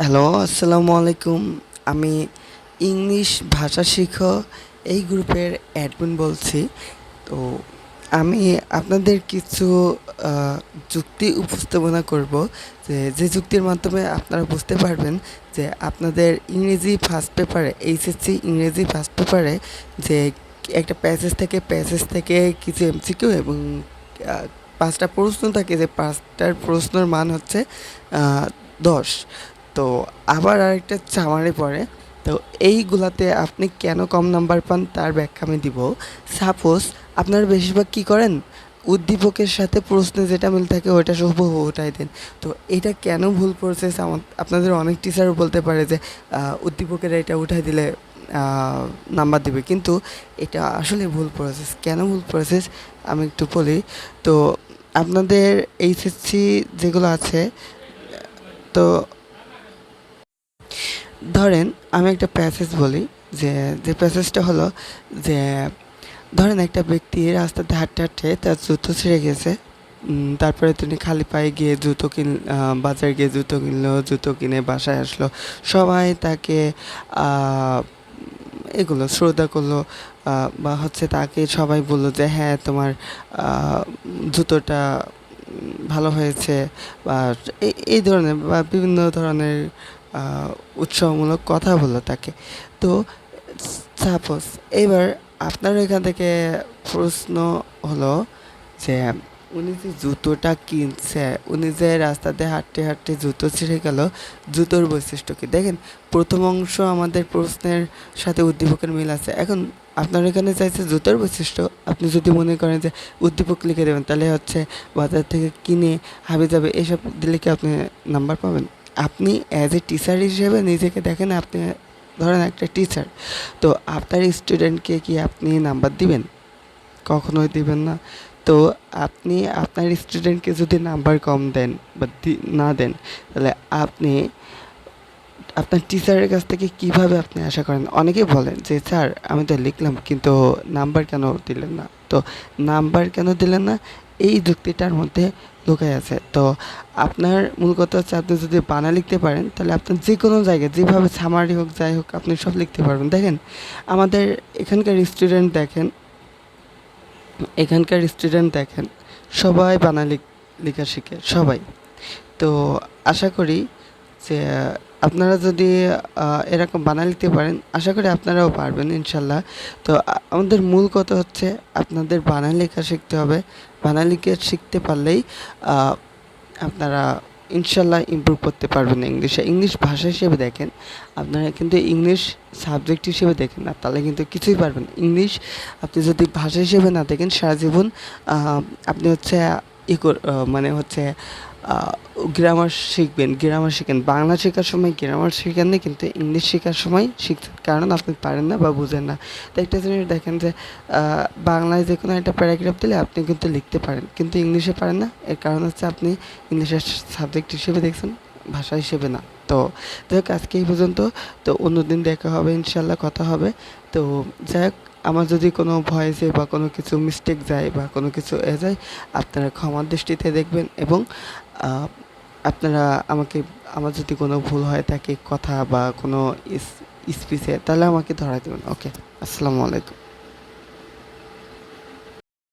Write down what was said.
Hello, আসসালামু আলাইকুম। আমি ইংলিশ ভাষা শিখো এই গ্রুপের অ্যাডমিন বলছি। তো আমি আপনাদের কিছু যুক্তি উপস্থাপনা করব যে যে যুক্তির মাধ্যমে আপনারা বুঝতে পারবেন যে আপনাদের ইংরেজি ফার্স্ট পেপারে এইচএসসি ইংরেজি ফার্স্ট পেপারে যে একটা প্যাসেজ থেকে প্যাসেজ থেকে কিছু এমসিকিউ এবং পাঁচটা প্রশ্ন থাকে যে পাঁচটার প্রশ্নের মান হচ্ছে দশ। তো আবার আরেকটা চামারে পড়ে। তো এইগুলাতে আপনি কেন কম নাম্বার পান তার ব্যাখ্যা আমি দিব। সাপোজ আপনারা বেশিরভাগ কী করেন? উদ্দীপকের সাথে প্রশ্নে যেটা মিল থাকে ওইটা হুবহু ওটাই দেন। তো এটা কেন ভুল প্রসেস আমার আপনাদের অনেক টিচারও বলতে পারে যে উদ্দীপকের এটা উঠাই দিলে নাম্বার দেবে। কিন্তু এটা আসলে ভুল প্রসেস কেন ভুল প্রসেস আমি একটু বলি। তো আপনাদের এইচএসসি যেগুলো আছে তো ধরেন আমি একটা প্যাসেজ বলি যে যে প্যাসেজটা হলো যে, ধরেন একটা ব্যক্তি রাস্তাতে হাঁটতে হাঁটতে তার জুতো ছিঁড়ে গেছে তারপরে তিনি খালি পায়ে গিয়ে জুতো কিন বাজারে গিয়ে জুতো কিনলো, জুতো কিনে বাসায় আসলো, সবাই তাকে এগুলো শ্রদ্ধা করল বা হচ্ছে তাকে সবাই বলল যে হ্যাঁ তোমার জুতোটা ভালো হয়েছে বা এই ধরনের বা বিভিন্ন ধরনের উৎসাহমূলক কথা বলল তাকে। তো সাপোজ এবার আপনার এখান থেকে প্রশ্ন হলো যে, উনি যে জুতোটা কিনছে, উনি যে রাস্তাতে হাঁটতে হাঁটতে জুতো ছিঁড়ে গেল, জুতোর বৈশিষ্ট্য কি? দেখেন, প্রথম অংশ আমাদের প্রশ্নের সাথে উদ্দীপকের মিল আছে। এখন আপনার এখানে চাইছে জুতোর বৈশিষ্ট্য। আপনি যদি মনে করেন যে উদ্দীপক লিখে দেবেন, তাহলে হচ্ছে বাজার থেকে কিনে হাবি যাবে, এসব দিলে কি আপনি নাম্বার পাবেন? আপনি অ্যাজ এ টিচার হিসেবে নিজেকে দেখেন, আপনি ধরেন একটা টিচার তো আপনার স্টুডেন্টকে কি আপনি নাম্বার দিবেন? কখনোই দিবেন না। তো আপনি আপনার স্টুডেন্টকে যদি নাম্বার কম দেন বা না দেন, তাহলে আপনি আপনার টিচারের কাছ থেকে কীভাবে আপনি আশা করেন? অনেকেই বলেন যে, স্যার, আমি তো লিখলাম, কিন্তু নাম্বার কেন দিলেন না? তো নাম্বার কেন দিলেন না? এই যুক্তিটার মধ্যে লুকাই আছে। তো আপনার মূল কথা হচ্ছে, আপনি যদি বানা লিখতে পারেন, তাহলে আপনার যে কোনো জায়গায়, যেভাবে সামারি হোক, যাই হোক, আপনি সব লিখতে পারবেন। দেখেন, আমাদের এখানকার স্টুডেন্ট দেখেন, এখানকার স্টুডেন্ট দেখেন, সবাই বানা লিখ- লেখা শিখে, সবাই। তো আশা করি যে, আপনারা যদি এরকম বানা লিখতে পারেন, আশা করি আপনারাও পারবেন ইনশাল্লাহ। তো আমাদের মূল কথা হচ্ছে আপনাদের বানা লেখা শিখতে হবে। বানা লিখে শিখতে পারলেই আপনারা ইনশাল্লাহ ইমপ্রুভ করতে পারবেন ইংলিশে। ইংলিশ ভাষা হিসেবে দেখেন, আপনারা কিন্তু ইংলিশ সাবজেক্ট হিসেবে দেখেন না, তাহলে কিন্তু কিছুই পারবেন। ইংলিশ আপনি যদি ভাষা হিসেবে না দেখেন, সারা জীবন আপনি হচ্ছে, ই মানে হচ্ছে গ্রামার শিখবেন গ্রামার শিখেন। বাংলা শেখার সময় গ্রামার শিখেন না, কিন্তু ইংলিশ শেখার সময় শিখছেন কারণ আপনি পারেন না বা বুঝেন না। তো একটা জিনিস দেখেন যে বাংলায় যে কোনো একটা প্যারাগ্রাফ দিলে আপনি কিন্তু লিখতে পারেন। কিন্তু ইংলিশে পারেন না। এর কারণ হচ্ছে আপনি ইংলিশের সাবজেক্ট হিসেবে দেখছেন, ভাষা হিসেবে না। তো যাই হোক, আজকে এই পর্যন্ত। তো অন্যদিন দেখা হবে ইনশাল্লাহ কথা হবে। তো যাই হোক, আমার যদি কোনো ভয়েসে বা কোনো কিছু মিস্টেক যায় বা কোনো কিছু এ যায়, আপনারা ক্ষমার দৃষ্টিতে দেখবেন এবং আপনারা আমাকে, আমার যদি কোনো ভুল হয় থাকে কথা বা কোনো স্পিচে, তাহলে আমাকে ধরা দেবেন। ওকে আসসালামু আলাইকুম।